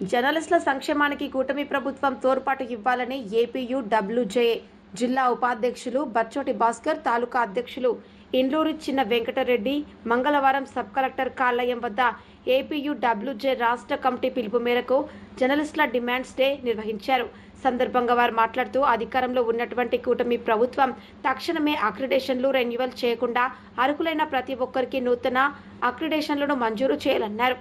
జర్నలిస్టుల సంక్షేమానికి కూటమి ప్రభుత్వం తోడ్పాటు ఇవ్వాలని ఏపీయు డబ్ల్యూజే జిల్లా ఉపాధ్యక్షులు బచ్చోటి భాస్కర్ తాలూకా అధ్యక్షులు ఇండ్లూరి చిన్న వెంకటరెడ్డి మంగళవారం సబ్ కలెక్టర్ కార్యాలయం వద్ద ఏపీయు డబ్ల్యూజే రాష్ట్ర కమిటీ పిలుపు మేరకు జర్నలిస్టుల డిమాండ్స్ డే నిర్వహించారు. సందర్భంగా వారు మాట్లాడుతూ అధికారంలో ఉన్నటువంటి కూటమి ప్రభుత్వం తక్షణమే అక్రిడేషన్లు రెన్యువల్ చేయకుండా అర్హులైన ప్రతి ఒక్కరికి నూతన అక్రిడేషన్లను మంజూరు చేయాలన్నారు.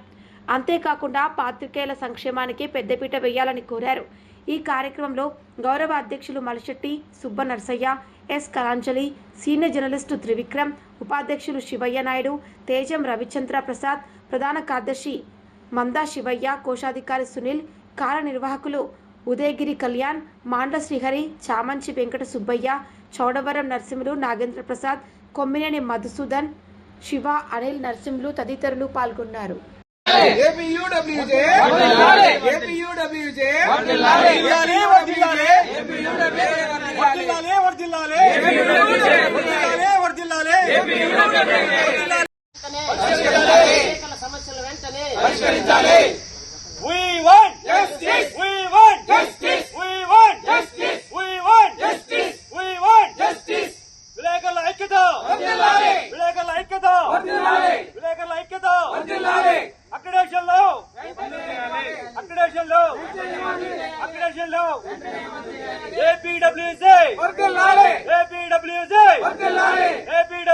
అంతేకాకుండా పాత్రికేయుల సంక్షేమానికి పెద్దపీట వేయాలని కోరారు. ఈ కార్యక్రమంలో గౌరవ అధ్యక్షులు Malisetti Subba Narsaiah S Kalanjali senior journalist Trivikram ఉపాధ్యక్షులు శివయ్య నాయుడు తేజం రవిచంద్ర ప్రసాద్ ప్రధాన కార్యదర్శి మందా శివయ్య కోశాధికారి సునీల్ కార్యనిర్వాహకులు ఉదయగిరి కళ్యాణ్ మాండ్ల శ్రీహరి చామంచి వెంకట సుబ్బయ్య చౌడవరం నరసింహులు నాగేంద్ర ప్రసాద్ కొమ్మినేని మధుసూదన్ శివ అనిల్ నరసింహులు తదితరులు పాల్గొన్నారు. ఏపీయూడబ్ల్యూజే. ఏపీయూడబ్ల్యూజే. వర్ధిల్లాలి, వర్ధిల్లాలి. వర్ధిల్లాలి, వర్ధిల్లాలి. ఎన్నికల సమస్యలు వెంటనే. We want justice. We want justice. We want justice. We want justice. We want justice. విలేకరుల ఐక్యత. విలేకరుల ఐక్యత. విలేకరుల ఐక్యత అక్రిడేషన్లో ఏపీడబ్ల్యూజే ఏపీడబ్ల్యూజే ఏపీడబ్ల్యూజే